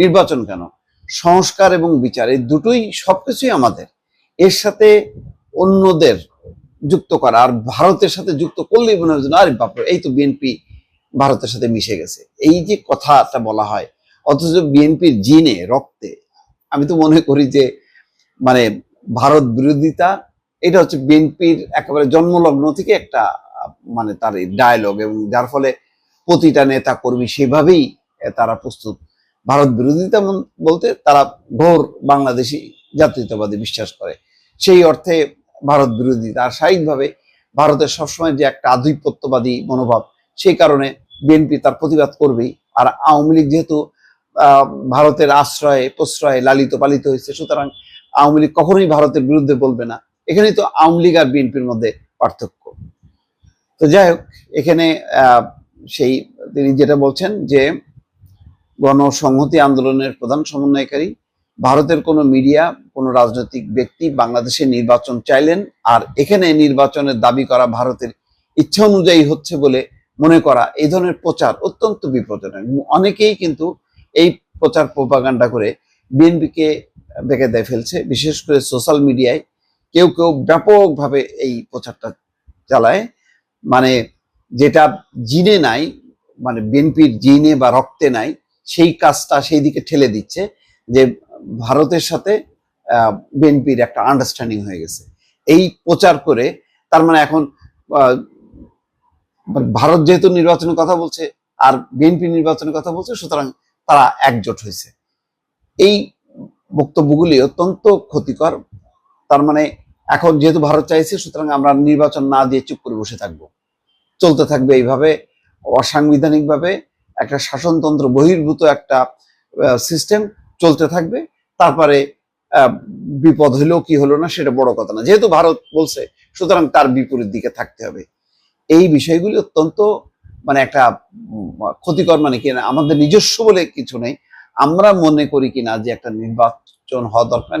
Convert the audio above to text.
নির্বাচন কেন? সংস্কার এবং বিচার, এই দুটোই সবকিছুই আমাদের। এর সাথে অন্যদের যুক্ত করা আর ভারতের সাথে যুক্ত করলেই মনে হয় আরে বাপরে, এই তো বিএনপি ভারতের সাথে মিশে গেছে। এই যে কথাটা বলা হয়, অথচ বিএনপির জিনে, রক্তে, আমি তো মনে করি যে মানে ভারত বিরোধিতা, এটা হচ্ছে বিএনপির একেবারে জন্মলগ্ন থেকে একটা মানে তার ডায়লগ এবং যার ফলে প্রতিটা নেতা কর্মী সেভাবেই তারা প্রস্তুত ভারত বিরোধিতা বলতে তারা ঘোর বাংলাদেশি জাতীয়তাবাদী বিশ্বাস করে। সেই অর্থে ভারত বিরোধিতা আর স্বাভাবিকভাবে ভারতের সবসময় যে একটা আধিপত্যবাদী মনোভাব, সেই কারণে বিএনপি তার প্রতিবাদ করবেই। আর আওয়ামী লীগ যেহেতু ভারতের আশ্রয়ে, প্রশ্রয়ে লালিত পালিত হয়েছে, সুতরাং আওয়ামী লীগ কখনোই ভারতের বিরুদ্ধে বলবে না। এখানেই তো আওয়ামী লীগ আর বিএনপির মধ্যে পার্থক্য। তো যাই হোক, এখানে সেই তিনি যেটা বলছেন যে গণসংহতি আন্দোলনের প্রধান সমন্বয়কারী, ভারতের কোনো মিডিয়া, কোনো রাজনৈতিক ব্যক্তি বাংলাদেশে নির্বাচন চাইলেন আর এখানে নির্বাচনের দাবি করা ভারতের ইচ্ছা অনুযায়ী হচ্ছে বলে মনে করা এই ধরনের প্রচার অত্যন্ত বিপজ্জনক। অনেকেই কিন্তু এই প্রচার প্রপাগান্ডা করে বিএনপিকে বেঁকে দেয় ফেলছে, বিশেষ করে সোশ্যাল মিডিয়ায় কেউ কেউ ব্যাপকভাবে এই প্রচারটা চালায়। মানে যেটা জিনে নাই মানে বিএনপির জিনে বা রক্তে নাই সেই কাজটা সেই দিকে ঠেলে দিচ্ছে যে ভারতের সাথে বিএনপির একটা আন্ডারস্ট্যান্ডিং হয়ে গেছে। এই প্রচার করে তার মানে এখন ভারত যেহেতু নির্বাচনের কথা বলছে আর বিএনপি নির্বাচনের কথা বলছে, সুতরাং তারা একজোট হয়েছে। এই বক্তব্যগুলি অত্যন্ত ক্ষতিকর। তার মানে এখন যেহেতু ভারত চাইছে, সুতরাং আমরা নির্বাচন না দিয়ে চুপ করে বসে থাকব। চলতে থাকবে এইভাবে অসাংবিধানিকভাবে একটা শাসনতন্ত্র বহির্ভূত একটা সিস্টেম চলতে থাকবে। তারপরে বিপদ হলো কি হলো না সেটা বড় কথা না। যেহেতু ভারত বলছে, সুতরাং তার বিপরীত দিকে থাকতে হবে। এই বিষয়গুলি অত্যন্ত মানে একটা ক্ষতিকর মানে কি আমাদের নিজস্ব বলে কিছু নেই। আমরা মনে করি কিনা যে একটা নির্বাচন হওয়া দরকার